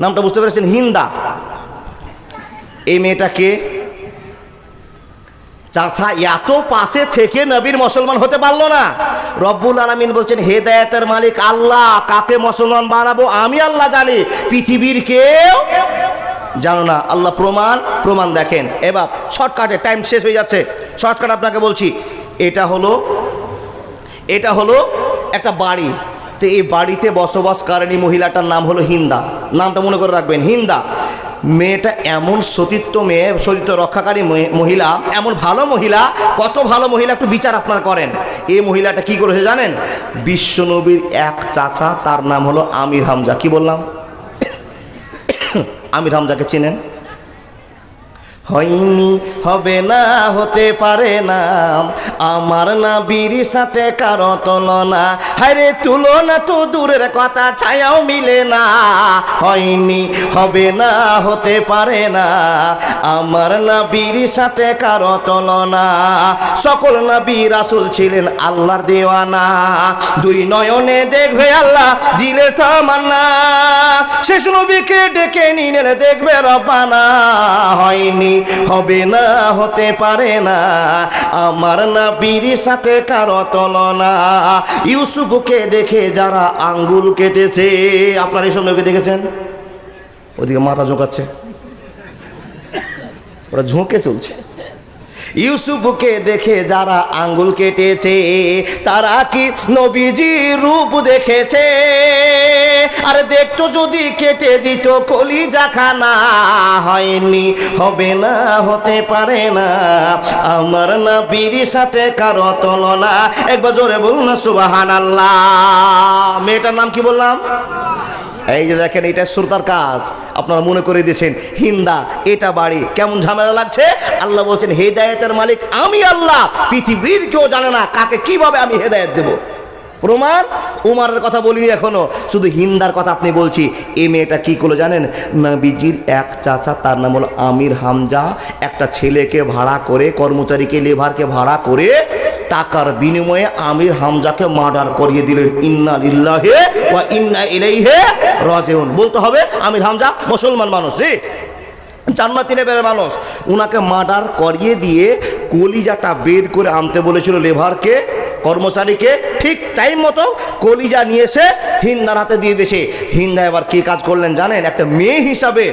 নামটা বুঝতে পেরেছেন? হিন্দা। এই মেয়েটাকে চাচা, এত পাশে থেকে নবীর মুসলমান হতে পারল না। রব্বুল আলমিন বলছেন হেদায়তের মালিক, আল্লাহ কাকে মুসলমান বানাবো আমি আল্লাহ জানি। পৃথিবীর কেউ জানো না। আল্লাহ প্রমাণ প্রমাণ দেখেন। এবার শর্টকাটে, টাইম শেষ হয়ে যাচ্ছে। শর্টকাট আপনাকে বলছি, এটা হলো এটা হলো একটা বাড়ি। তো এই বাড়িতে বসবাসকারিণী মহিলাটার নাম হলো হিন্দা। নামটা মনে করে রাখবেন, হিন্দা। মেয়েটা এমন সতীত্ব মেয়ে, সতীত্ব রক্ষাকারী মহিলা, এমন ভালো মহিলা, কত ভালো মহিলা একটু বিচার আপনার করেন। এই মহিলাটা কি করেছে জানেন? বিশ্বনবীর এক চাচা, তার নাম হলো আমির হামজা। কি বললাম? আমির হামজাকে চেনেন? হয়নি, হবে না, হতে পারে না। আমার না বিড়ি সাথে কারও তুলনা। হায়রে, তুলনা তো দূরের কথা, ছায়াও মিলে না। হয়নি, হবে না, হতে পারে না। আমার না বিড়ি সাথে কারও তুলনা। সকল নবী রাসুল ছিলেন আল্লাহর দেওয়ানা। দুই নয়নে দেখবে আল্লাহ দিলে তামান্না। শেষ নবীকে ডেকে নিলেন, দেখবে রব্বানা। হয়নি হবে না, হতে পারে না। আমার না বিড়ির সাথে কারও তুলনা। ইউসুফকে দেখে যারা আঙ্গুল কেটেছে, আপনার এইসব লোকে দেখেছেন? ওদিকে মাথা ঝোঁকাচ্ছে। ওরা ঝোঁকে চলছে। ইউসুফকে দেখে যারা আঙ্গুল কেটেছে, তারা কি নবীজি রূপ দেখেছে? আর দেখতো যদি কেটে দিত, কলিজা খানা হয়নি, হবে না, হতে পারে না। আমার না বিড়ির সাথে কারও তুলনা, একবার জোরে বলুন না সুবাহান আল্লাহ মেয়েটার নাম কি বললাম? এই যে দেখেন, এটা শ্রোতার কাজ। আপনারা মনে করে দিয়েছেন, হিন্দা, এটা বাড়ি, কেমন ঝামেলা লাগছে? আল্লাহ বলছেন, হেদায়েতের মালিক আমি আল্লাহ, পৃথিবীর কেউ জানে না কাকে কীভাবে আমি হেদায়েত দেব। প্রমাণ? উমারের কথা বলিনি এখনও। শুধু হিন্দার কথা আপনি বলছি। এ মেয়েটা কী করল জানেন? নবীজির এক চাচা, তার নাম হলো আমির হামজা, একটা ছেলেকে ভাড়া করে, কর্মচারীকে লেভারকে ভাড়া করে টাকার বিনিময়ে আমির হামজাকে মার্ডার করিয়ে দিলেন। ইন্না লিল্লাহে ওয়া ইন্না ইলাইহে রাজিউন। বলতে হবে, আমির হামজা মুসলমান মানুষ, জি? জান্নাতি লেভেলের মানুষ। উনাকে মার্ডার করিয়ে দিয়ে কলিজাটা বের করে আনতে বলেছিল লেভারকে কর্মচারীকে। ঠিক টাইম মতো কলিজা নিয়ে এসে হিন্দার হাতে দিয়ে দিয়েছে। হিন্দা এবার কি কাজ করলেন জানেন? একটা মেয়ে হিসাবে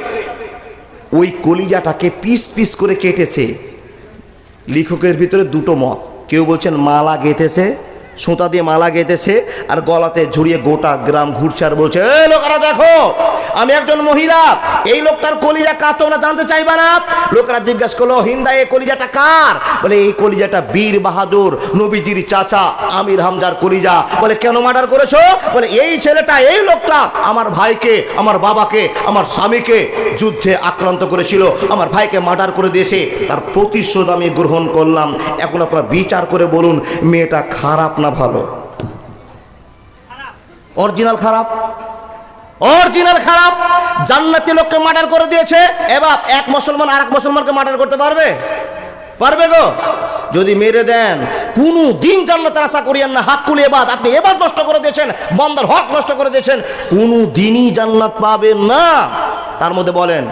ওই কলিজাটাকে পিস পিস করে কেটেছে। লেখকের ভিতরে দুটো মত। কেউ বলছেন মালা গেঁথেছে সুতা দিয়ে মালা গেঁথেছে আর গলাতে ঝুড়িয়ে গোটা গ্রাম ঘুরছে আর বলছে এ লোকেরা দেখো, আমি একজন মহিলা, এই লোকটার কলিজা কার তোমরা জানতে চাইবা না? লোকেরা জিজ্ঞাসা করল, হিন্দা, এই কলিজাটা কার? বলে, এই কলিজাটা বীর বাহাদুর নবীজির চাচা আমির হামজার কলিজা। বলে, কেন মার্ডার করেছ? বলে, এই ছেলেটা, এই লোকটা আমার ভাইকে, আমার বাবাকে, আমার স্বামীকে যুদ্ধে আক্রান্ত করেছিল। আমার ভাইকে মার্ডার করে দিয়েছে। তার প্রতিশোধ আমি গ্রহণ করলাম। এখন আপনারা বিচার করে বলুন, মেয়েটা খারাপ না ভালো। অরিজিনাল খারাপ। অরিজিনাল খারাপ। জান্নাতি লোককে মার্ডার করে দিয়েছে। এবার এক মুসলমান আর এক মুসলমানকে মার্ডার করতে পারবে? পারবে গো। যদি মেরে দেন কোনো দিন জান্নাতের আশা করিয়েন না। হাক্কুল এবাদ আপনি এবার নষ্ট করে দিয়েছেন, বন্দার হক নষ্ট করে দিয়েছেন কোনো দিনই জান্নাত পাবেন না। তার মধ্যে বলেন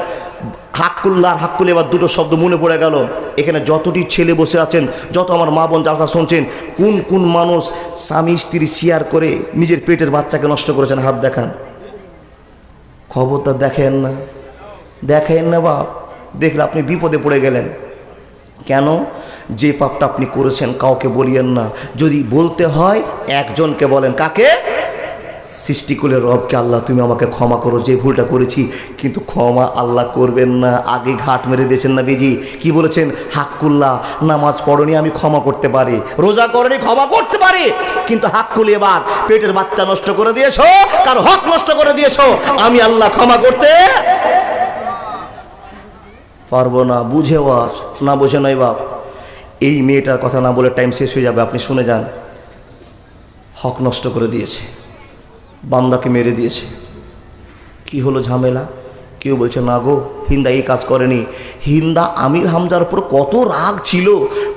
হাক্কুল্লাহ আর হাক্কুল এবার দুটো শব্দ মনে পড়ে গেল। এখানে যতটি ছেলে বসে আছেন, যত আমার মা বোন জালসা শুনছেন, কোন কোন মানুষ স্বামী স্ত্রী শেয়ার করে নিজের পেটের বাচ্চাকে নষ্ট করেছেন, হাত দেখান। খবরটা দেখেন না। দেখেন না বাপ। দেখলে আপনি বিপদে পড়ে গেলেন। কেন? যে পাপটা আপনি করেছেন, কাউকে বলিয়েন না। যদি বলতে হয়, একজনকে বলেন। কাকে? সৃষ্টিকুলের রবকে আল্লাহ, তুমি আমাকে ক্ষমা করো, যে ভুলটা করেছি, কিন্তু ক্ষমা আল্লাহ করবেন না। আগে ঘাট মেরে দিয়েছেন না বেজি কি বলেছেন? হাক্কুল্লাহ, নামাজ পড়নি আমি ক্ষমা করতে পারি, রোজা করনি ক্ষমা করতে পারি, কিন্তু হাক্কুল এবার পেটের বাচ্চা নষ্ট করে দিয়েছ, কার হক নষ্ট করে দিয়েছ, আমি আল্লাহ ক্ষমা করতে পারব না। বুঝে আজ, না বোঝে নয় বাপ। এই মেয়েটার কথা না বলে টাইম শেষ হয়ে যাবে, আপনি শুনে যান। হক নষ্ট করে দিয়েছে। বান্দাকে মেরে দিয়েছে। কি হলো ঝামেলা? কেউ বলছে না গো হিন্দা এই কাজ করেনি। হিন্দা আমির হামজার উপর কত রাগ ছিল।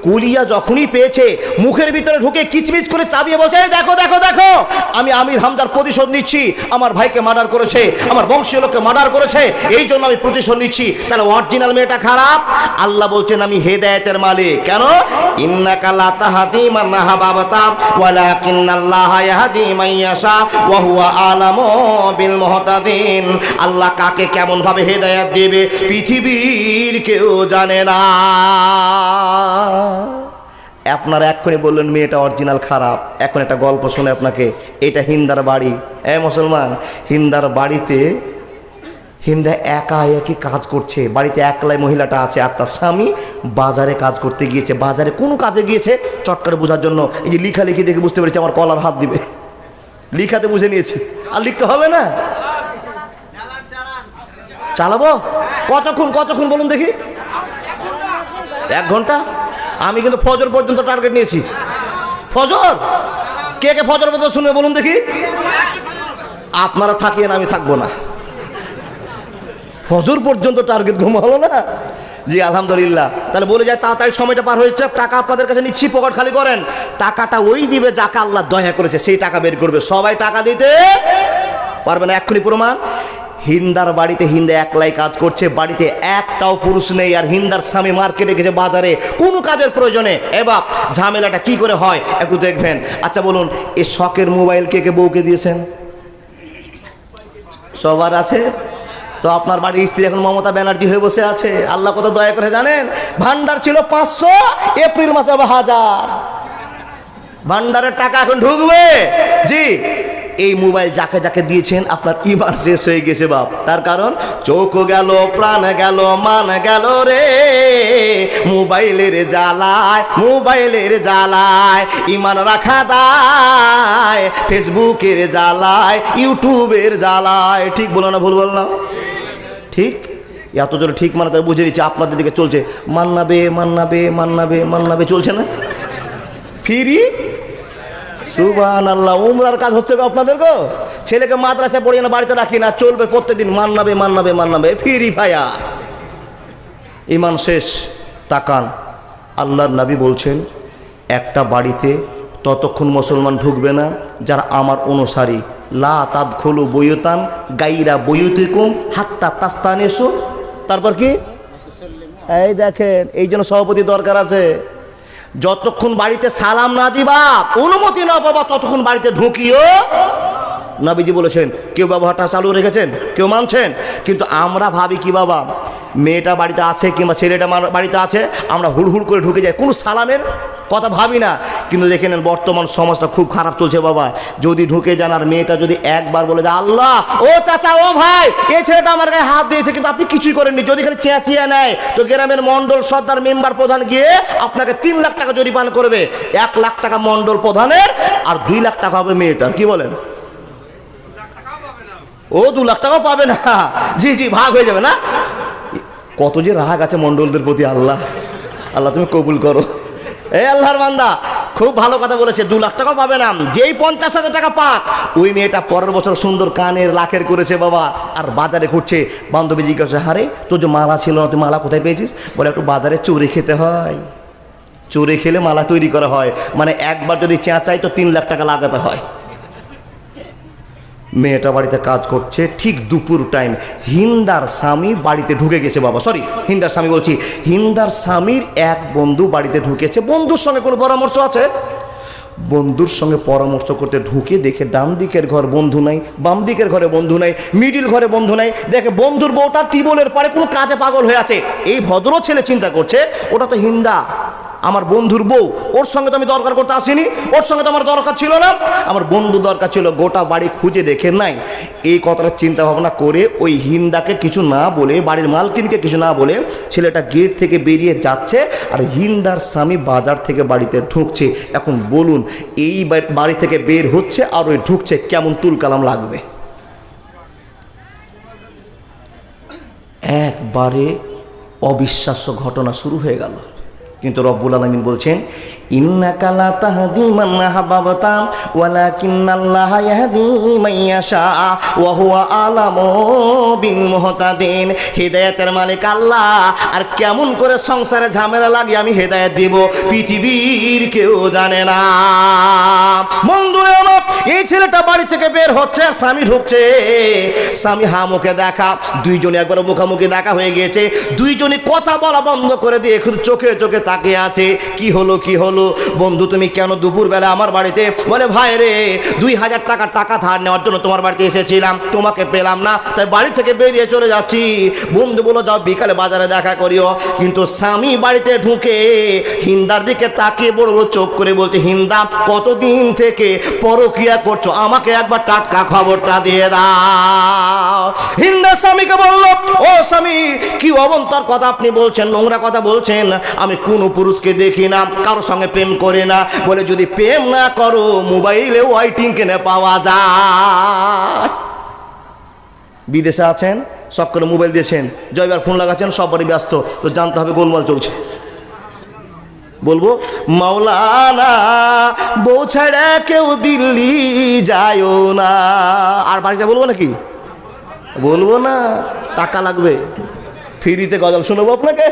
কলিয়া যখনই পেয়েছে, মুখের ভিতরে ঢুকে কিচমিচ করে চাবিয়ে বলছে দেখো দেখো দেখো! আমি আমির হামজার প্রতিশোধ নিচ্ছি। আমার ভাইকে মার্ডার করেছে, আমার বংশীয় লোককে মার্ডার করেছে, এই জন্য আমি প্রতিশোধ নিচ্ছি। তাহলে অরিজিনাল মেয়েটা খারাপ? আল্লাহ বলছেন, আমি হেদায়েতের মালিক। কেন? ওয়া আল্লাহ কাকে কেমন ভাবে হেদায়েত দেবে? পৃথিবীর কেউ জানে না। আপনারা এক্ষুনি বললেন, মেয়েটা অরিজিনাল খারাপ। এখন একটা গল্প শুনে আপনাকে, এটা হিন্দার বাড়ি। এ মুসলমান, হিন্দার বাড়িতে, হিন্দা একা একই কাজ করছে। বাড়িতে একলাই মহিলাটা আছে আর তার স্বামী বাজারে কাজ করতে গিয়েছে। বাজারে কোনো কাজে গিয়েছে? চট করে বোঝার জন্য এই যে লিখালেখি দেখে বুঝতে পেরেছি আমার কলার হাত দিবে। লিখাতে বুঝে নিয়েছি। আর লিখতে হবে না? চালাবো? কতক্ষণ কতক্ষণ বলুন দেখি? এক ঘণ্টা? আমি কিন্তু ফজর পর্যন্ত টার্গেট নিয়েছি। ফজর? কে কে ফজর পর্যন্ত শুনবে বলুন দেখি? আপনারা থাকিয়েন, আমি থাকব না। ফজর পর্যন্ত টার্গেট ঘুম হলো না? জি, আলহামদুলিল্লাহ। তাহলে বলে যায়, তাড়াতাড়ি সময়টা পার হয়েছে, টাকা আপনাদের কাছে নিচ্ছি, পকেট খালি করেন। টাকাটা ওই দিবে যাকে আল্লাহ দয়া করেছে, সেই টাকা বের করবে। সবাই টাকা দিতে পারবে না, এক্ষুনি প্রমাণ। হিন্দার বাড়িতে হিন্দা একলাই কাজ করছে, বাড়িতে একটাও পুরুষ নেই, আর হিন্দার স্বামী মার্কেটে গেছে বাজারে। কোনো কাজের প্রয়োজনে। এবার ঝামেলাটা কি করে হয়? একটু দেখবেন। আচ্ছা বলুন, এ শখের মোবাইল কে কে বউকে দিয়েছেন? সবার আছে? তো আপনার বাড়ির স্ত্রী এখন মমতা ব্যানার্জি হয়ে বসে আছে। আল্লাহ কত দয়া করে জানেন? ভান্ডার ছিল পাঁচশো, এপ্রিল মাসে আবার হাজার। ভান্ডারের টাকা এখন ঢুকবে। জি এই মোবাইল যাকে যাকে দিয়েছেন, আপনার ইমান শেষ হয়ে গেছে বাপ। তার কারণ, চোখ গেল, প্রাণ গেল, মান গেল রে। মোবাইলের জ্বালায় মোবাইলের জ্বালায়, ইমান রাখা দায়। ফেসবুকের জ্বালায়, ইউটিউবের জ্বালায়। ঠিক বলো না ভুল বললাম ঠিক? এত ঠিক মানে তাই বুঝে দিচ্ছে, আপনাদের দিকে চলছে। মান্নাবে মান্নাবে মান্নাবে মান্নাবে চলছে না? ফিরি? সুবান আল্লাহ উমরার কাজ হচ্ছে গো আপনাদের গো। ছেলেকে মাদ্রাসায় পড়িয়ে না, বাড়িতে রাখি না, চলবে প্রত্যেকদিন, মান্নাবে মান্নাবে মান্নাবে ফিরি ফায়ার ইমান শেষ, তাকান। আল্লাহর নবী বলছেন, একটা বাড়িতে ততক্ষণ মুসলমান ঢুকবে না, যারা আমার অনুসারী। লা তাদ খোলো বইয়তান গাইরা বইয়তিকুম হাত্তা তাস্তান এসো তারপর কি? এই দেখেন, এই জন্য সভাপতি দরকার আছে। যতক্ষণ বাড়িতে সালাম না দিবা, অনুমতি না পাবা ততক্ষণ বাড়িতে ঢুকিও। নবীজি বলেছেন, কেউ ব্যবহারটা চালু রেখেছেন, কেউ মানছেন, কিন্তু আমরা ভাবি কি বাবা মেয়েটা বাড়িতে আছে কিংবা ছেলেটা বাড়িতে আছে, আমরা হুড়হুড় করে ঢুকে যাই। কোনো সালামের কথা ভাবি না। কিন্তু দেখে নেন, বর্তমান সমাজটা খুব খারাপ চলছে বাবা। যদি ঢুকে যান আর মেয়েটা যদি একবার বলে দেয়, আল্লাহ, ও চাচা, ও ভাই, এই ছেলেটা আমার গায়ে হাত দিয়েছে, কিন্তু আপনি কিছুই করেননি। যদি খালি চেঁচিয়ে নেয়, তো গ্রামের মন্ডল সর্দার মেম্বার প্রধান গিয়ে আপনাকে তিন লাখ টাকা জরিমানা করবে। এক লাখ টাকা মন্ডল প্রধানের আর দুই লাখ টাকা হবে মেয়েটার। কি বলেন? ও দু লাখ টাকাও পাবে না। জি জি, ভাগ হয়ে যাবে না? কত যে রাগ আছে মন্ডলদের প্রতি, আল্লাহ। আল্লাহ, তুমি কবুল করো। এ আল্লাহর বান্দা, খুব ভালো কথা বলেছে, দু লাখ টাকাও পাবে না। যেই পঞ্চাশ হাজার টাকা পাক, ওই মেয়েটা পরের বছর সুন্দর কানের লাখের করেছে বাবা, আর বাজারে ঘুরছে। বান্ধবী জিজ্ঞাসা হারে, তোর যে মালা ছিল না, তুই মালা কোথায় পেয়েছিস? বলে, একটু বাজারে চুরি খেতে হয়। চুরি খেলে মালা তৈরি করা হয়। মানে একবার যদি চেঁচাই, তো তিন লাখ টাকা লাগাতে হয়। মেয়েটা বাড়িতে কাজ করছে, ঠিক দুপুর টাইম হিন্দার স্বামী বাড়িতে ঢুকে গেছে বাবা সরি হিন্দার স্বামী বলছি। হিন্দার স্বামীর এক বন্ধু বাড়িতে ঢুকেছে। বন্ধুর সঙ্গে কোনো পরামর্শ আছে? বন্ধুর সঙ্গে পরামর্শ করতে ঢুকে দেখে ডান দিকের ঘর বন্ধু নাই, বাম দিকের ঘরে বন্ধু নাই মিডিল ঘরে বন্ধু নাই। দেখে বন্ধুর বউটা টিবলের পরে কোনো কাজে পাগল হয়ে আছে। এই ভদ্র ছেলে চিন্তা করছে, ওটা তো হিন্দা। আমার বন্ধুর বউ, ওর সঙ্গে তো আমি দরকার করতে আসিনি, ওর সঙ্গে তো আমার দরকার ছিল না। আমার বন্ধু দরকার ছিল, গোটা বাড়ি খুঁজে দেখে নাই। এই কথাটা চিন্তা ভাবনা করে ওই হিন্দাকে কিছু না বলে, বাড়ির মালকিনকে কিছু না বলে, ছেলেটা গেট থেকে বেরিয়ে যাচ্ছে আর হিন্দার স্বামী বাজার থেকে বাড়িতে ঢুকছে। এখন বলুন, এই বাড়ি থেকে বের হচ্ছে আর ওই ঢুকছে, কেমন তুলকালাম লাগবে? একবারে অবিশ্বাস্য ঘটনা শুরু হয়ে গেল। কিন্তু রব্বুল আলমিন বলছেন ইন্না কালা তাহাদি মান্না হাবাবতাম ওয়ালা কিন্নাল্লাহ মালিক আল্লাহ, আর কেমন করে সংসারে ঝামেলা লাগে আমি হেদায়েত দিব, পৃথিবীর কেউ জানে না। বন্ধুরে এই ছেলেটা বাড়ি থেকে বের হচ্ছে আর স্বামী ঢুকছে। স্বামী হা মুখে দেখা, দুইজনে একবার মুখামুখি দেখা হয়ে গিয়েছে। দুইজনে কথা বলা বন্ধ করে দিয়ে চোখে চোখে তাকিয়ে আছে? কি হলো কি হলো? বন্ধু, তুমি কেন দুপুরবেলা আমার বাড়িতে? বলে, ভাই রে, দুই হাজার টাকা টাকা ধার নেওয়ার জন্য তোমার বাড়িতে এসেছিলাম। তোমাকে পেলাম না, তাই বাড়ি থেকে বেরিয়ে চলে যাচ্ছি। বন্ধু বলো, যাও বিকালে বাজারে দেখা করিও। কিন্তু স্বামী বাড়িতে ঢুকে হিন্দার দিকে তাকিয়ে বড় বড় চোখ করে বলছে, হিন্দা, কতদিন থেকে পরকিয়া করছ? আমাকে একবার টাটকা খবরটা দিয়ে দাও। হিন্দা স্বামীকে বলল, ও স্বামী, কি অবন্তর কথা আপনি বলছেন, নোংরা কথা বলছেন? আমি কোনো পুরুষকে দেখি না কারোর সঙ্গে প্রেম করে না। বলে, যদি প্রেম না করো মোবাইলে ওয়াইটিং কেনে পাওয়া যায়। বিদেশে আছেন, সব করে মোবাইল দিয়েছেন, জয়বার ফোন লাগাচ্ছেন সবারই ব্যস্ত। তো জানতে হবে গোলমাল চলছে। বলব, মাওলানা, বউ ছেড়ে কেউ দিল্লি যায়ও না। আর বাড়িতে বলব নাকি? বলব না, টাকা লাগবে। ফ্রিতে গজল শোনাবো আপনাকে?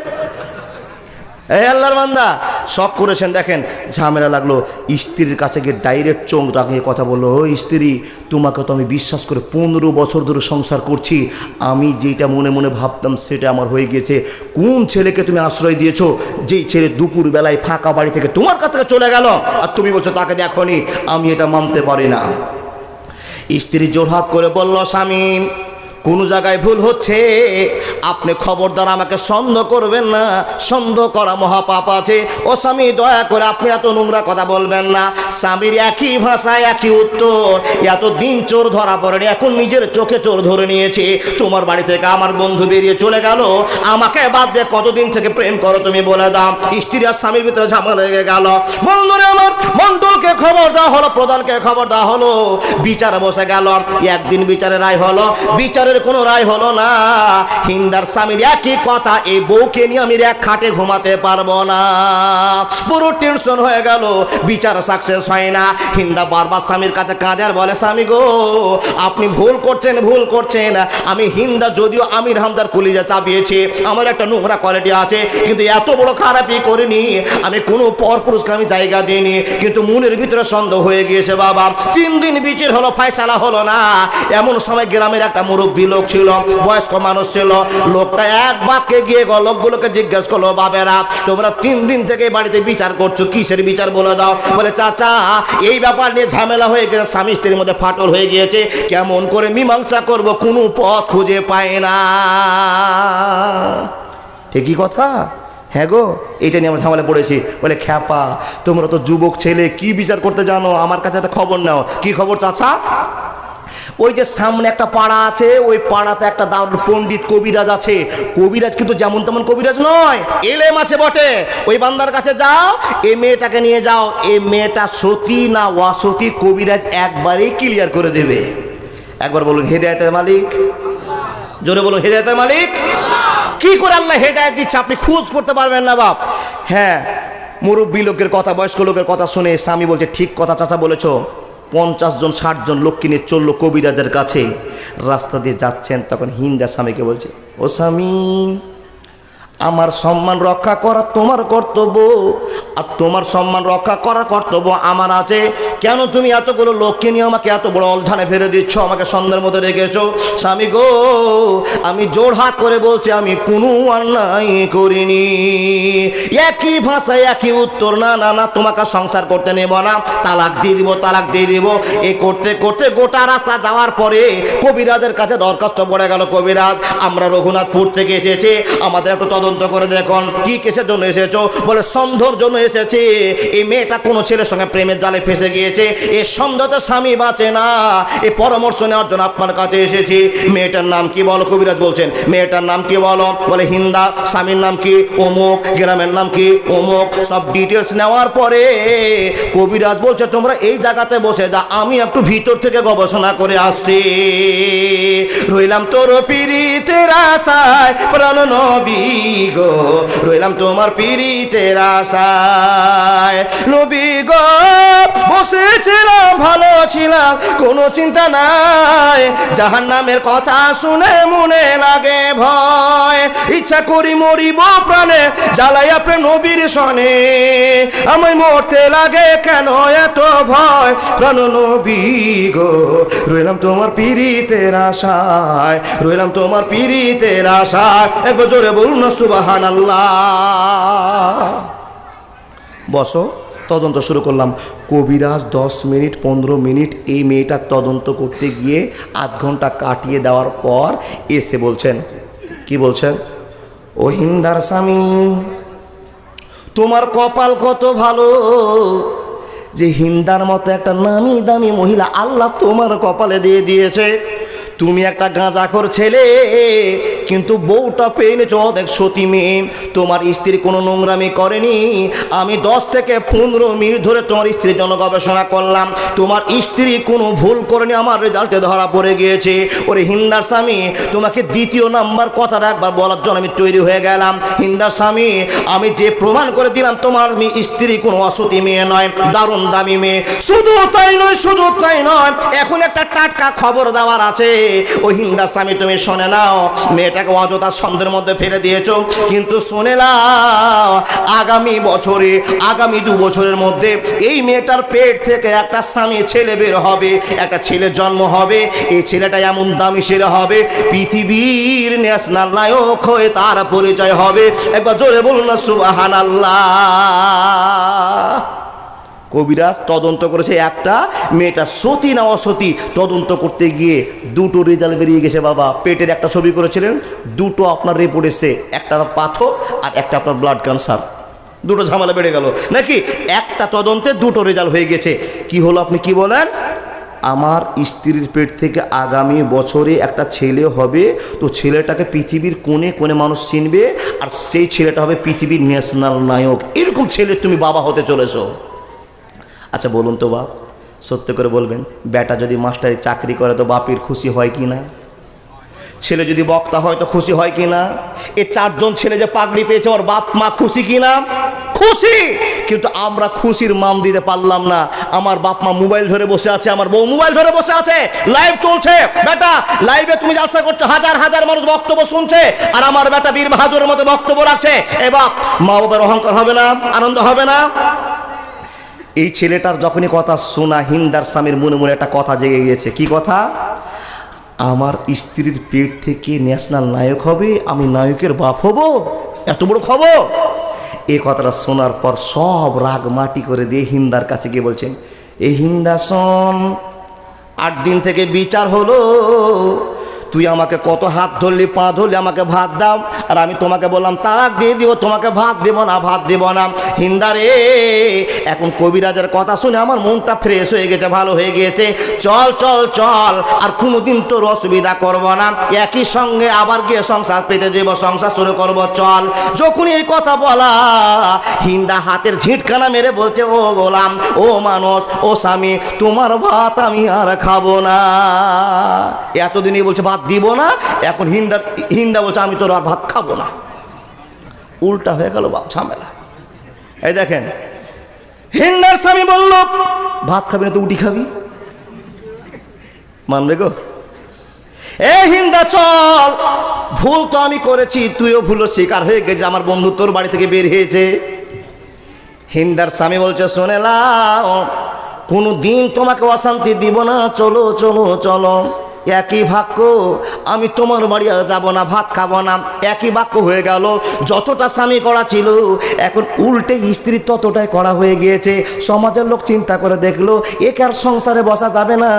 এই আল্লাহর বান্দা, শখ করেছেন, দেখেন, ঝামেলা লাগল, স্ত্রীর কাছে গিয়ে ডাইরেক্ট চোখ রাখিয়ে কথা বলল, ও স্ত্রী, তোমাকে তো আমি বিশ্বাস করে পনেরো বছর ধরে সংসার করছি, আমি যেটা মনে মনে ভাবতাম সেটা আমার হয়ে গিয়েছে। কোন ছেলেকে তুমি আশ্রয় দিয়েছ, যেই ছেলে দুপুর বেলায় ফাঁকা বাড়ি থেকে তোমার কাছ থেকে চলে গেল? আর তুমি বলছো, তাকে দেখনি, আমি এটা মানতে পারি না। স্ত্রী জোরহাত করে বলল, স্বামী কোন জায়গায় ভুল হচ্ছে? আপনি খবরদার আমাকে সন্দেহ করবেন না, সন্দেহ করা মহাপাপ আছে। ও স্বামী, দয়া করে আপনি এত নোংরা কথা বলবেন না। স্বামীর একই ভাষায় একই উত্তর। এত দিন চোর ধরা পড়েনি, এখন নিজের চোখে চোর ধরে নিয়েছে। তোমার বাড়ি থেকে আমার বন্ধু বেরিয়ে চলে গেল। আমাকে বাদ দিয়ে কতদিন থেকে প্রেম করো তুমি বলে দাম স্ত্রী আর স্বামীর ভিতরে ঝামেলা লেগে গেল। বন্ধুরে আমার, মন্ডলকে খবর দেওয়া হলো, প্রধানকে খবর দেওয়া হলো। বিচারে বসে গেল। একদিন বিচারে রায় হলো। বিচারের কোনো রায় হলো না। হিন্দার স্বামীর একই কথা, এই বউকে নিয়ে আমি এক খাটে ঘুমাতে পারব না। পুরো টেনশন হয়ে গেল, বিচার সাকসেস হয় না। হিন্দা বারবার স্বামীর কাছে কাঁদে আর বলে, স্বামী গো, আপনি ভুল করছেন ভুল করছেন। আমি হিন্দা, যদিও আমির হামদার কলিজা চাপিয়েছি। আমার একটা নোংরা কোয়ালিটি আছে, কিন্তু এত বড় খারাপই করিনি। আমি কোনো পরপুরুষকে আমি জায়গা দিইনি, কিন্তু মনের ভিতরে সন্দেহ হয়ে গিয়েছে বাবা। তিন দিন বিচার হলো, ফয়সালা হলো না। এমন সময় গ্রামের একটা মুরব্বী লোক ছিল, বয়স্ক মানুষ ছিল। লোকটা এক বাক্যে গিয়ে লোকগুলোকে জিজ্ঞেস করল, বাবেরা, তোমরা তিন দিন থেকে বাড়িতে বিচার করছ, কিসের বিচার বলে দাও? বলে, চাচা, এই ব্যাপার নিয়ে ঝামেলা হয়ে গেছে, স্বামী স্ত্রীর মধ্যে ফাটল হয়ে গিয়েছে, কেমন করে মীমাংসা করব, কোনো পথ খুঁজে পায় না। ঠিকই কথা? হ্যাঁ গো এটা নিয়ে আমরা ঝামেলা পড়েছি। বলে, খ্যাপা, তোমরা তো যুবক ছেলে, কি বিচার করতে জানো? আমার কাছে একটা খবর নাও। কি খবর, চাচা? ওই যে সামনে একটা পাড়া আছে, ওই পাড়াতে একটা দারুণ পণ্ডিত কবিরাজ আছে। কবিরাজ কিন্তু যেমন তেমন কবিরাজ নয়, এলেম আছে বটে। ওই বান্দার কাছে যাও এই মেয়েটাকে নিয়ে যাও। এই মেয়েটা সতী না অসতী, কবিরাজ একবারেই ক্লিয়ার করে দেবে। একবার বলুন, হেদায়তের মালিক। জোরে বলুন, হেদায়তের মালিক। কি করে আল্লাহ হেদায়ত দিচ্ছে? আপনি খোঁজ করতে পারবেন না, বাপ। হ্যাঁ মুরব্বী লোকের কথা, বয়স্ক লোকের কথা শুনে স্বামী বলছে, ঠিক কথা চাচা বলেছ। পঞ্চাশ জন, ষাট জন লোককে নিয়ে চলল কবিরাজের কাছে। রাস্তা দিয়ে যাচ্ছেন তখন হিন্দা স্বামীকে বলছে, ও স্বামী আমার সম্মান রক্ষা করা তোমার কর্তব্য, আর তোমার সম্মান রক্ষা করার কর্তব্য আমার আছে। কেন তুমি এতগুলো লোককে নিয়ে আমাকে এত বড় অলঝানে ফেলে দিচ্ছ, আমাকে সন্ধ্যের মধ্যে রেখেছ? স্বামী গো, আমি জোর হাত করে বলছি, আমি কোনো অন্যায় করিনি। একই ভাষায় একই উত্তর, না না না, তোমাকে সংসার করতে নেব না। তালাক দিয়ে দিব, তালাক দিয়ে দিব। এই করতে করতে গোটা রাস্তা যাওয়ার পরে কবিরাজের কাছে দরখাস্ত পড়ে গেল কবিরাজ। আমরা রঘুনাথপুর থেকে এসেছি, আমাদের একটু তদন্ত করে দেখুন, কি কেসের জন্য এসেছ? বলে সন্দেহর জন্য এসেছি। এই মেয়েটা কোনো ছেলের সঙ্গে প্রেমের জালে ফেসে গিয়েছে। এই সন্দেহতে স্বামী বাঁচে না। এ পরামর্শ নেওয়ার জন্য আপনার কাছে এসেছি। মেয়েটার নাম কি বলো, কবিরাজ বলছেন। মেয়েটার নাম কি বলো? বলে, হিন্দা। স্বামীর নাম কি? অমুক। গ্রামের নাম কি? অমুক। সব ডিটেলস নেওয়ার পরে কবিরাজ বলছে, তোমরা এই জায়গাতে বসে যা। আমি একটু ভিতর থেকে গবেষণা করে আসছি। রইলাম তোর পিরিতের আশায় প্রাণ নবী। গো, রইলাম তোমার পিরিতের আশায়। নবী গো, বসেছিলাম, ভালো ছিলাম, কোনো চিন্তা নাই। জাহান নামের কথা শুনে মনে লাগে ভয়। ইচ্ছা করি মরিব প্রাণে জ্বালাই আপনি নবীর সনে। আমায় মরতে লাগে কেন এত ভয়? প্রাণ নবী গো, রইলাম তোমার পিরিতের আশায়। রইলাম তোমার পিরিতের আশায়। একবার জোরে বলুন সুবাহান বসো, তদন্ত শুরু করলাম। কবিরাজ দশ মিনিট, পনেরো মিনিট এই মেয়েটার তদন্ত করতে গিয়ে আধ ঘণ্টা কাটিয়ে দেওয়ার পর এসে বলছেন, কি বলছেন? ও হিন্দার স্বামী, তোমার কপাল কত ভালো? যে হিন্দার মতো একটা নামি দামি মহিলা আল্লাহ তোমার কপালে দিয়ে দিয়েছে। তুমি একটা গাঁজাখোর ছেলে, কিন্তু বউটা পেয়ে নিয়েছ দেখ সতী মেয়ে। তোমার স্ত্রী কোনো নোংরামি করেনি। আমি দশ থেকে পনেরো মিনিট ধরে তোমার স্ত্রীর জন্য গবেষণা করলাম। তোমার স্ত্রী কোনো ভুল করেনি, আমার রেজাল্টে ধরা পড়ে গিয়েছে। ওরে হিন্দার স্বামী, তোমাকে দ্বিতীয় নাম্বার কথাটা একবার বলার জন্য আমি তৈরি হয়ে গেলাম। হিন্দার স্বামী, আমি যে প্রমাণ করে দিলাম, তোমার স্ত্রী কোনো অসতী মেয়ে নয়, দারুণ দামি মেয়ে। শুধু তাই নয়, শুধু তাই নয়, এখন একটা টাটকা খবর দেওয়ার আছে। ও হিন্দার স্বামী, তুমি শোনে নাও, মেয়েটাকে অযথা সন্ধ্যের মধ্যে ফেলে দিয়েছ। কিন্তু শুনে নাও, আগামী বছরে, আগামী দু বছরের মধ্যে এই মেয়েটার পেট থেকে একটা স্বামী ছেলে বের হবে, একটা ছেলের জন্ম হবে, এই ছেলেটা এমন দামি ছেলে হবে, পৃথিবীর ন্যাশনাল নায়ক হয়ে তার পরিচয় হবে। একবার জোরে বলুন না সুবাহান আল্লাহ কবিরাজ তদন্ত করেছে একটা মেয়েটা সতী না অসতী তদন্ত করতে গিয়ে দুটো রেজাল্ট বেরিয়ে গেছে বাবা। পেটের একটা ছবি করেছিলেন, দুটো আপনার রিপোর্ট এসে একটা পাথর আর একটা আপনার ব্লাড ক্যান্সার দুটো ঝামেলা বেড়ে গেল। নাকি? একটা তদন্তে দুটো রেজাল্ট হয়ে গেছে। কি হলো আপনি কি বলেন? আমার স্ত্রীর পেট থেকে আগামী বছরে একটা ছেলে হবে, তো ছেলেটাকে পৃথিবীর কোণে কোণে মানুষ চিনবে, আর সেই ছেলেটা হবে পৃথিবীর ন্যাশনাল নায়ক। এরকম ছেলে তুমি বাবা হতে চলেছো। আচ্ছা বলুন তো বাপ। সত্য করে বলবেন, বেটা যদি মাস্টারি চাকরি করে তো বাপের খুশি হয় কি না? ছেলে যদি বক্তা হয় তো খুশি হয় কি না? এ চারজন ছেলে যে পাগড়ি পেয়েছে, ওর বাপ মা খুশি কি না? খুশি! কিন্তু আমরা খুশির মাম দিতে পারলাম না। আমার বাপ মা মোবাইল ধরে বসে আছে, আমার বউ মোবাইল ধরে বসে আছে। লাইভ চলছে। বেটা লাইভে তুমি জালসা করছ, হাজার হাজার মানুষ বক্তব্য শুনছে, আর আমার বেটা বীর বাহাদুরের মতো বক্তব্য রাখছে। এ বাপ মা বাবার অহংকার হবে না? আনন্দ হবে না? এই ছেলেটার যখনই কথা শোনা, হিন্দার স্বামীর মনে মনে একটা কথা জেগে গিয়েছে। কি কথা? আমার স্ত্রীর পেট থেকে ন্যাশনাল নায়ক হবে, আমি নায়কের বাপ হব? এত বড় খবর? এ কথাটা শোনার পর সব রাগ মাটি করে দিয়ে হিন্দার কাছে গিয়ে বলছেন এই হিন্দা শোন আট দিন থেকে বিচার হলো। তুই আমাকে কত হাত ধরলি, পা ধরলি, আমাকে ভাত দাও। আর আমি তোমাকে বললাম তারাক দিয়ে দিব, তোমাকে ভাত দেব না, ভাত দেব না। হিন্দারে এখন কবিরাজের কথা শুনে আমার মনটা ফ্রেশ হয়ে গেছে, ভালো হয়ে গিয়েছে। চল চল চল, আর কোনোদিন তোর অসুবিধা করব না। একই সঙ্গে আবার গিয়ে সংসার পেতে দেব, সংসার শুরু করব, চল। যখনই এই কথা বলা, হিন্দা হাতের ঝিটকানা মেরে বলছে, ও গোলাম, ও মানুষ, ও স্বামী, তোমার ভাত আমি আর খাব না। এতদিনই বলছে, ভাত দিব না, এখন হিন্দা হিন্দা বলছে, আমি তোর আর ভাত খাব না। উল্টা হয়ে গেল বাপ, ঝামেলা। এই দেখেন, হিন্দার স্বামী বলল, ভাত খাবি না তো উটি খাবি? মানবে গো? এ হিন্দা, চল, ভুল তো আমি করেছি, তুইও ভুলো শিকার হয়ে গেছে আমার বন্ধু তোর বাড়ি থেকে বের হয়েছে। হিন্দার স্বামী বলছে, শোনে লাও কোনো দিন তোমাকে অশান্তি দিব না, চলো চলো চলো। একই বাক্য আমি তোমার বাড়ি যাব না, ভাত খাব না। একই বাক্য হয়ে গেল, যতটা স্বামী করা ছিল, এখন উল্টে স্ত্রী ততটাই করা হয়ে গিয়েছে। সমাজের লোক চিন্তা করে দেখল একার সংসারে বসা যাবে না?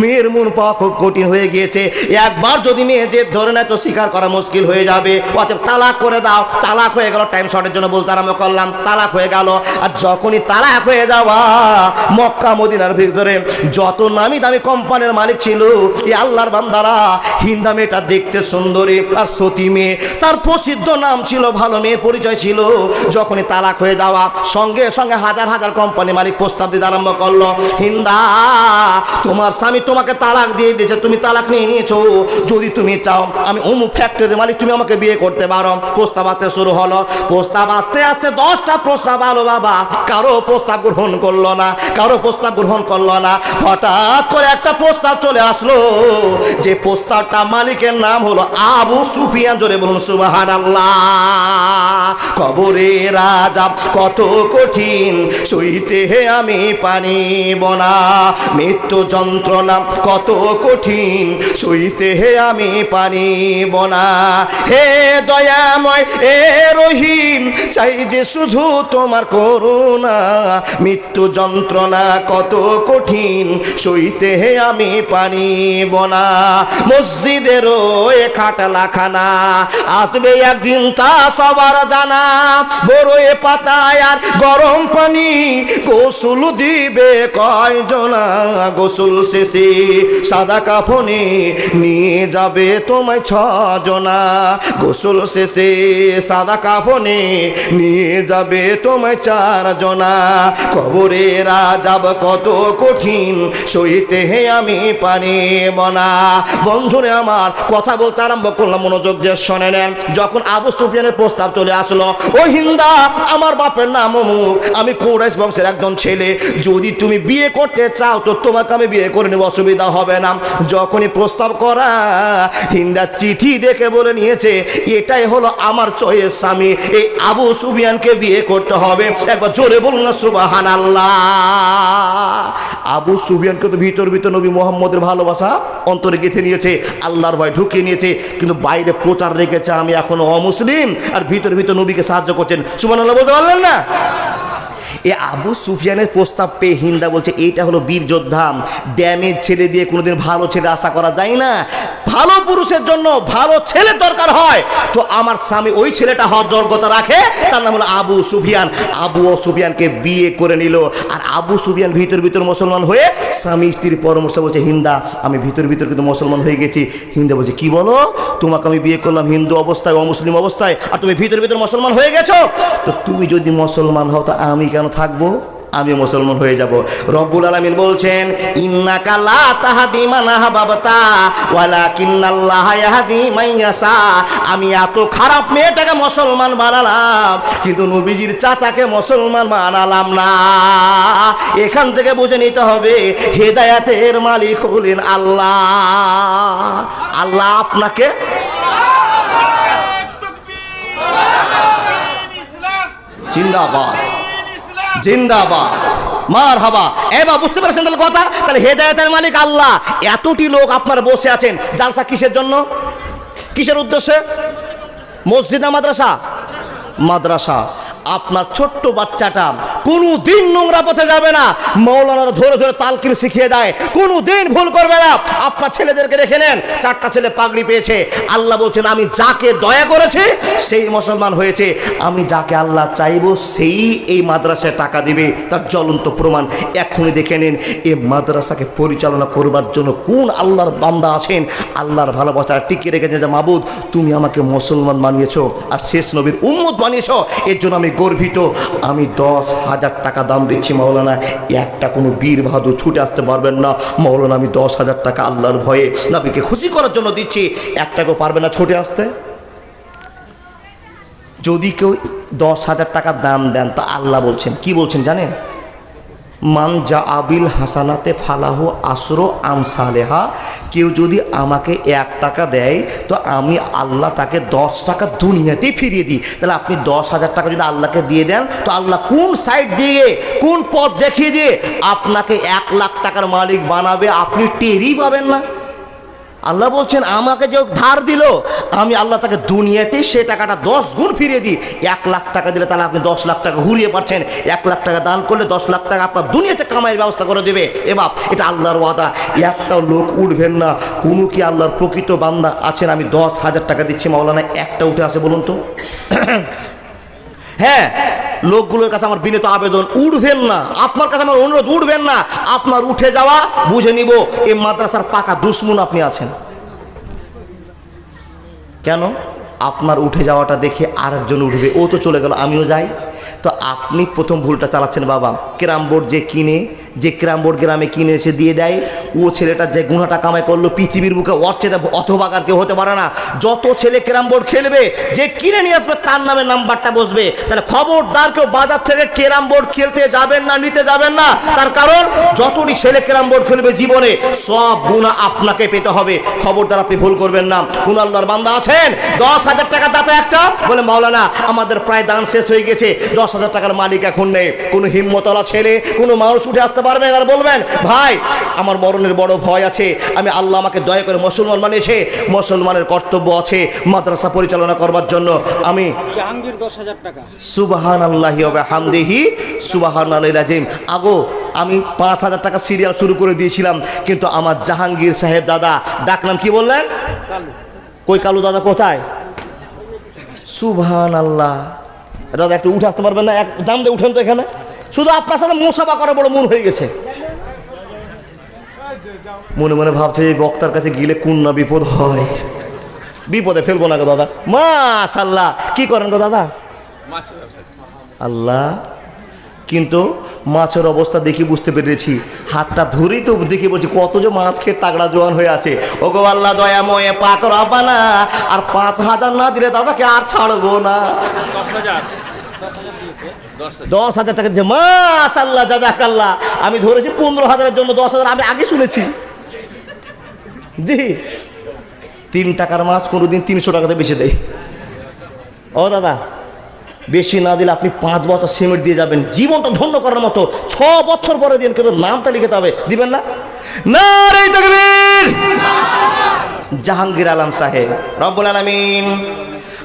মেয়ের মন পাওয়া খুব কঠিন হয়ে গিয়েছে। একবার যদি মেয়ে যে ধরে নেয়, তো স্বীকার করা মুশকিল হয়ে যাবে। অতএব তালাক করে দাও। তালাক হয়ে গেল টাইম শর্টের জন্য বলতে আরম্ভ করলাম। তালাক হয়ে গেল। আর যখনই তালাক হয়ে যাওয়া, মক্কা, মদিনার ভিতরে যত নামি দামি কোম্পানির মালিক ছিল, এ আল্লাহ আল্লাহর বান্দারা, হিন্দা মেয়েটা দেখতে সুন্দরী আর সতী মেয়ে। তার প্রসিদ্ধ নাম ছিল, ভালো মেয়ের পরিচয় ছিল। যখনই তালাক হয়ে যাওয়া, সঙ্গে সঙ্গে হাজার হাজার কোম্পানি মালিক প্রস্তাব দিতে আরম্ভ করল, হিন্দা, তোমার স্বামী তোমাকে তালাক দিয়ে দিয়েছে, তুমি তালাক নিয়ে নিয়েছো। যদি তুমি চাও, আমি অমুক ফ্যাক্টরির মালিক, তুমি আমাকে বিয়ে করতে পারো। প্রস্তাব আসতে শুরু হলো। প্রস্তাব আস্তে আস্তে দশটা প্রস্তাব আলো বাবা, কারও প্রস্তাব গ্রহণ করল না, কারও প্রস্তাব গ্রহণ করল না। হঠাৎ করে একটা প্রস্তাব চলে আসলো। যে প্রস্তাবটা মালিকের নাম হলো আবু সুফিয়ান, জোরে বলুন সুবাহান কবরে রাজা কত কঠিন, সইতে হে আমি পানি বনা। মৃত্যু যন্ত্রণা কত কঠিন, সইতে হে আমি পানি বনা। হে দয়াময় এ রহিম, চাই যে শুধু তোমার করুণা। মৃত্যু যন্ত্রণা কত কঠিন, সইতে হে আমি পানি বনা। মসজিদেরও এ খাটলা খানা। আসবে একদিন তা সবার জানা, বড় এ পাতায় আর গরম পানি। গোসল দিবে কয়জনা, গোসল শেষে সাদা কাফনে নিয়ে যাবে তোমায় ছজনা। গোসল শেষে সাদা কাফনে নিয়ে যাবে তোমায় চারজনা। কবরে রাজাব কত কঠিন, সইতে আমি পানি বনা বন্ধুরে আমার, কথা বলতে আরম্ভ করলাম, মনোযোগ দিয়ে শোনে নেন। যখন আবু সুফিয়ানের প্রস্তাব চলে আসলো, ও হিন্দা, আমার বাপের নাম অমুক, আমি কোরাইশ বংশের একজন ছেলে। যদি তুমি বিয়ে করতে চাও, তো তোমাকে আমি বিয়ে করে নেব, অসুবিধা হবে না। যখনই প্রস্তাব করা, হিন্দা চিঠি দেখে বলে নিয়েছে, এটাই হলো আমার চয়ের স্বামী, এই আবু সুফিয়ানকে বিয়ে করতে হবে। একবার জোরে বলুন না সুবাহান আল্লাহ আবু সুফিয়ানকে তো ভিতর ভিতর নবী মোহাম্মদের ভালোবাসা অন্তরে গেঁথে নিয়েছে, আল্লাহর ভয় ঢুকিয়ে নিয়েছে, কিন্তু বাইরে প্রচার রেখেছে আমি এখন অমুসলিম, আর ভিতর ভিতর নবীকে সাহায্য করছেন। সুমান আল্লাহ বলতে পারলেন না? এ আবু সুফিয়ানের প্রস্তাব পেয়ে হিন্দা বলছে, এইটা হলো বীর যোদ্ধা। ড্যামেজ ছেলে দিয়ে কোনোদিন ভালো ছেলে আশা করা যায় না। ভালো পুরুষের জন্য ভালো ছেলে দরকার হয়। তো আমার স্বামী ওই ছেলেটা হওয়ার যোগ্যতা রাখে। তার নাম হলো আবু সুফিয়ান। আবু ও সুফিয়ানকে বিয়ে করে নিল। আর আবু সুফিয়ান ভিতর ভিতর মুসলমান হয়ে স্বামী স্ত্রীর পরামর্শ বলছে, হিন্দা, আমি ভিতর ভিতর কিন্তু মুসলমান হয়ে গেছি। হিন্দা বলছে, কি বলো? তোমাকে আমি বিয়ে করলাম হিন্দু অবস্থায়, অমুসলিম অবস্থায়, আর তুমি ভিতর ভিতর মুসলমান হয়ে গেছো? তো তুমি যদি মুসলমান হও, তো আমি কেন থাকব? আমি মুসলমান হয়ে যাব। রব্বুল আলামিন বলছেন ইন্নাকা লা তাহদি মান আহবাবতা ওয়ালাকিন্নাল্লাহ ইয়াহদি মান ইয়াশা। আমি এত খারাপ মেয়েটাকে মুসলমান বানালাম কিন্তু নবীজির চাচাকে মুসলমান বানালাম না। এখান থেকে বুঝে নিতে হবে হেদায়াতের মালিক হলেন আল্লাহ। আল্লাহ আপনাকে জিন্দাবাদ। জিন্দাবাদ। মার হাবা এবার বুঝতে পারছেন তাহলে কথা? তাহলে হেদায়তের মালিক আল্লাহ। এতটি লোক আপনার বসে আছেন। জালসা কিসের জন্য? কিসের উদ্দেশ্যে? মসজিদা মাদ্রাসা? মাদ্রাসা। আপনার ছোট্ট বাচ্চাটা কোনো দিন নোংরা পথে যাবে না। মৌলানারা ধরে ধরে তালকিন শিখিয়ে দেয় কোনো দিন ভুল করবে না। আপনার ছেলেদেরকে দেখে নেন, চারটা ছেলে পাগড়ি পেয়েছে। আল্লাহ বলছেন, আমি যাকে দয়া করেছি, সেই মুসলমান হয়েছে। আমি যাকে আল্লাহ চাইব, সেই এই মাদ্রাসায় টাকা দিবে। তার জ্বলন্ত প্রমাণ এক্ষুনি দেখে নিন। এ মাদ্রাসাকে পরিচালনা করবার জন্য কোন আল্লাহর বান্দা আছেন? আল্লাহর ভালোবাসা টিকে রেখেছে যে, মাবুদ, তুমি আমাকে মুসলমান বানিয়েছো আর শেষ নবীর উম্মত বানিয়েছো। এর জন্য আমি গর্বিত। আমি দশ হাজার টাকা দাম দিচ্ছি মাওলানা। একটা কোনো বীর বাহাদুর ছুটে আসতে পারবেন না। মাওলানা, আমি দশ হাজার টাকা আল্লাহর ভয়ে নাবিকে খুশি করার জন্য দিচ্ছি। একটা কেউ পারবে না ছুটে আসতে? যদি কেউ দশ হাজার টাকা দাম দেন, তা আল্লাহ বলছেন। কি বলছেন জানেন? মান যা আবিল হাসানাতে ফালাহু আশ্রো আমসালেহা, কেউ যদি আমাকে এক টাকা দেয়, তো আমি আল্লাহ তাকে দশ টাকা দুনিয়াতেই ফিরিয়ে দিই। তাহলে আপনি দশ হাজার টাকা যদি আল্লাহকে দিয়ে দেন, তো আল্লাহ কোন সাইড দিয়ে, কোন পথ দেখিয়ে দিয়ে আপনাকে এক লাখ টাকার মালিক বানাবে, আপনি টেরই পাবেন না। আল্লাহ বলছেন, আমাকে যে ধার দিল, আমি আল্লাহ তাকে দুনিয়াতে সে টাকাটা দশ গুণ ফিরিয়ে দিই। এক লাখ টাকা দিলে তাহলে আপনি দশ লাখ টাকা ঘুরিয়ে পাচ্ছেন। এক লাখ টাকা দান করলে দশ লাখ টাকা আপনার দুনিয়াতে কামাইয়ের ব্যবস্থা করে দেবে। এ বাপ, এটা আল্লাহর ওয়াদা। একটাও লোক উঠবেন না। কোনো কি আল্লাহর প্রকৃত বান্দা আছেন? আমি দশ হাজার টাকা দিচ্ছি, মাওলানা, একটা উঠে আসে বলুন তো। হ্যাঁ লোকগুলোর কাছে আমার বিনীত আবেদন, উঠবেন না। আপনার কাছে আমার অনুরোধ, উঠবেন না। আপনার উঠে যাওয়া, বুঝে নিব, এই মাদ্রাসার পাকা দুশ্মন আপনি আছেন। কেন? আপনার উঠে যাওয়াটা দেখে আরেকজন উঠবে, ও তো চলে গেল, আমিও যাই। তো আপনি প্রথম ভুলটা চালাচ্ছেন বাবা। ক্যারাম বোর্ড যে কিনে, যে ক্যারাম বোর্ড গ্রামে কিনে এসে দিয়ে দেয়, ও ছেলেটা যে গুণাটা কামাই করল পৃথিবীর বুকে চেয়ে অথবাগার কেউ হতে পারে না। যত ছেলে ক্যারাম বোর্ড খেলবে, যে কিনে নিয়ে আসবে, তার নামে নাম্বারটা বসবে। তাহলে খবরদার কেউ বাজার থেকে ক্যারাম বোর্ড খেলতে যাবেন না, নিতে যাবেন না। তার কারণ, যতটি ছেলে ক্যারাম বোর্ড খেলবে জীবনে, সব গুণা আপনাকে পেতে হবে। খবরদার আপনি ভুল করবেন না। কোন আল্লাহর বান্দা আছেন? দশ হাজার টাকা দাতা একটা? বলে, মাওলানা, আমাদের প্রায় দান শেষ হয়ে গেছে। দশ হাজার টাকার মালিক এখন নেই। কোনো হিম্মতলা ছেলে কোনো মানুষ উঠে আসতে পারবেন আর বলবেন ভাই আমার মরণের বড় ভয় আছে। আমি আল্লাহ আমাকে দয়া করে মুসলমান বানিয়েছে। মুসলমানের কর্তব্য আছে মাদ্রাসা পরিচালনা করবার জন্য। আমি জাহাঙ্গীর দশ হাজার টাকা। সুবাহান আল্লাহি হামদেহি সুবাহান আল্লাহ রাজিম আগো আমি পাঁচ হাজার টাকা সিরিয়াল শুরু করে দিয়েছিলাম কিন্তু আমার জাহাঙ্গীর সাহেব দাদা ডাকনাম কি বললেন? কই কালু দাদা কোথায়? সুবহান আল্লাহ দাদা একটু উঠে আসতে পারবেন না? এক জাম দিয়ে উঠেন তো এখানে। শুধু আপনার সাথে মোসাফা করা বড় মন হয়ে গেছে। মনে মনে ভাবছে এই বক্তার কাছে গেলে কোন না বিপদ হয়। বিপদে ফেলব না গো দাদা। মা মাশাল্লাহ কি করেন গো দাদা? আল্লাহ কিন্তু মাছের অবস্থা দেখি বুঝতে পেরেছি। হাতটা ধরেই তো দেখি বলছি, কত যে মাছ খেয়ে তাগড়া জোয়ান হয়ে আছে। ও গো আল্লাহ দয়াময় পাক রব্বানা, আর পাঁচ হাজার না দিলে দাদাকে আর ছাড়বো না। দশ হাজার টাকা দিচ্ছে মাস আল্লাহ আল্লাহ আমি ধরেছি পনেরো হাজারের জন্য দশ হাজার, আমি আগে শুনেছি। জি। তিন টাকার মাছ কোনোদিন তিনশো টাকাতে বেশি দেয়। ও দাদা বেশি না দিলে আপনি পাঁচ বছর সিমেন্ট দিয়ে যাবেন। জীবনটা ধন্য করার মতো ছ বছর পরে দিন কিন্তু নামটা লিখে হবে দিবেন না? না রে জাহাঙ্গীর আলম সাহেব, রব্বুল আলমিন।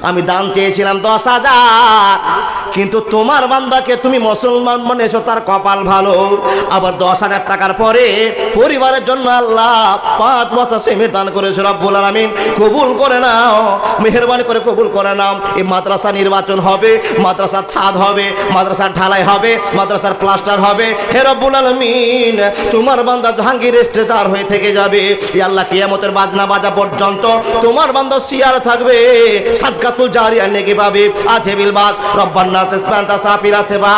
আমি দান চেয়েছিলাম দশ হাজার। কিন্তু তোমার বান্দাকে তুমি মুসলমান মনেছো, তার কপাল ভালো। আবার দশ হাজার টাকার পরে পরিবারের জন্য আল্লাহ পাঁচ বছর সেমের দান করেছে রব্বুল আলমিন। কবুল করে নাও, মেহরবানি করে কবুল করে নাও। এই মাদ্রাসা নির্বাচন হবে, মাদ্রাসার ছাদ হবে, মাদ্রাসার ঢালাই হবে, মাদ্রাসার প্লাস্টার হবে। হে রব্বুল আলমিন, তোমার বান্দা জাহাঙ্গীর স্টেজার হয়ে থেকে যাবে। ই আল্লাহ কিয়ামতের বাজনা বাজা পর্যন্ত তোমার বান্দা সিয়ার থাকবে সাদকাতুল জারিয়া নেকি পাবে আছে বিলবাস, রব্বান নাস ইসমান্তা সাফিরা সেবা,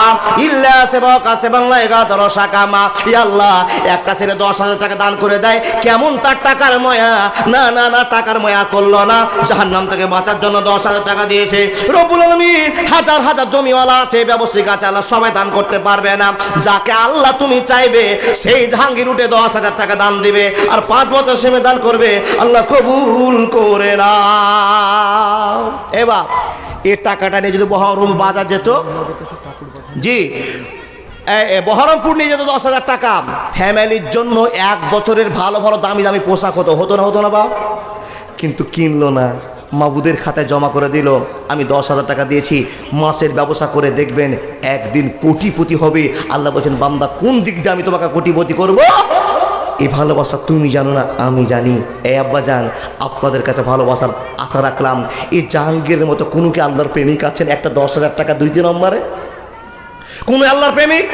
ইল্লা সেবা কাসে বাংলা এগারো শাকামা ই আল্লাহ, একটা ছেলে দশ হাজার টাকা দান করে দেয়, কেমন তার টাকার ময়া? না না না, টাকার ময়া করল না। জাহান্নাম থেকে বাঁচার জন্য দশ হাজার টাকা দিয়েছে। রব্বুল আলমিন, হাজার হাজার জমিওয়ালা আছে, ব্যবসায়িক আছে, আল্লাহ সবাই দান করতে পারবে না। যাকে আল্লাহ তুমি চাইবে, সেই জাহাঙ্গীর উঠে দশ হাজার টাকা দান দিবে। আর পাঁচ বছর সেমে দান করবে, আল্লাহ কবুল করে না এ টাকাটা নিয়ে যদি বহরম বাজার যেত, জি বহরমপুর নিয়ে যেত দশ হাজার টাকা। ফ্যামিলির জন্য এক বছরের ভালো ভালো দামি দামি পোশাক হতো। হতো না হতো না বাপ? কিন্তু কিনলো না। মাবুদের খাতায় জমা করে দিল, আমি দশ হাজার টাকা দিয়েছি, মাসের ব্যবসা করে দেখবেন একদিন কোটিপতি হবে। আল্লাহ বলছেন, বান্দা, কোন দিক দিয়ে আমি তোমাকে কোটিপতি করব? এই ভালোবাসা তুমি জানো না, আমি জানি। এ আব্বা যান আপনাদের কাছে ভালোবাসার আশা রাখলাম। এই জাহাঙ্গীরের মতো কোনো কি আল্লাহর প্রেমিক আছেন? একটা দশ হাজার টাকা দুই দিন নম্বরে? কোনো আল্লাহর প্রেমিক?